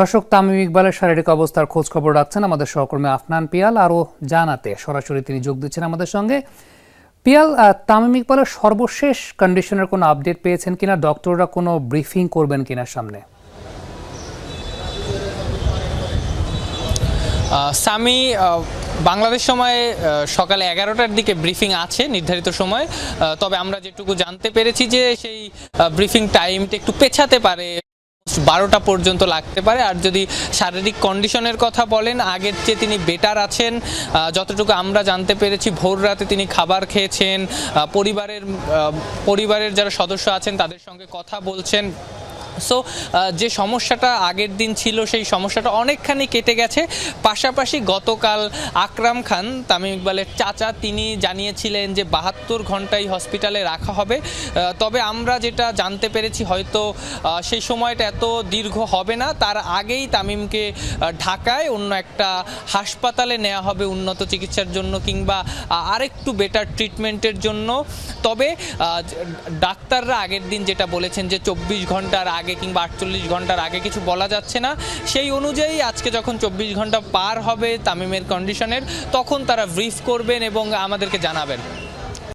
দর্শক, তামিম ইকবালের শারীরিক অবস্থার খোঁজ খবর রাখছেন আমাদের সহকর্মী আফনান পিয়াল। আরও জানাতে সরাসরি তিনি যোগ দিচ্ছেন আমাদের সঙ্গে। পিয়াল তামিম ইকবালের সর্বশেষ কন্ডিশনের কোনো আপডেট পেয়েছেন কিনা? ডক্টররা কোনো ব্রিফিং করবেন কিনা সামনে? সামি বাংলাদেশ সময়ে সকালে এগারোটার দিকে ব্রিফিং আছে নির্ধারিত সময়। তবে আমরা যেটুকু জানতে পেরেছি যে সেই ব্রিফিং টাইমটা একটু পেছাতে পারে। বারোটা পর্যন্ত লাগতে পারে। আর যদি শারীরিক কন্ডিশনের কথা বলেন, আগের চেয়ে তিনি বেটার আছেন। যতটুকু আমরা জানতে পেরেছি, ভোর রাতে তিনি খাবার খেয়েছেন। পরিবারের পরিবারের যারা সদস্য আছেন, তাদের সঙ্গে কথা বলছেন। সো যে সমস্যাটা আগের দিন ছিল, সেই সমস্যাটা অনেকখানি কেটে গেছে। পাশাপাশি গতকাল আকরাম খান, তামিম ইকবালের চাচা, তিনি জানিয়েছিলেন যে বাহাত্তর ঘন্টাই হসপিটালে রাখা হবে। তবে আমরা যেটা জানতে পেরেছি, হয়তো সেই সময়টা এত দীর্ঘ হবে না। তার আগেই তামিমকে ঢাকায় অন্য একটা হাসপাতালে নেওয়া হবে উন্নত চিকিৎসার জন্য কিংবা আরেকটু বেটার ট্রিটমেন্টের জন্য। তবে ডাক্তাররা আগের দিন যেটা বলেছেন যে চব্বিশ ঘণ্টার আগে কিংবা আটচল্লিশ ঘণ্টার আগে কিছু বলা যাচ্ছে না। সেই অনুযায়ী আজকে যখন চব্বিশ ঘণ্টা পার হবে তামিমের কন্ডিশনের তখন তারা ব্রিফ করবেন এবং আমাদেরকে জানাবেন।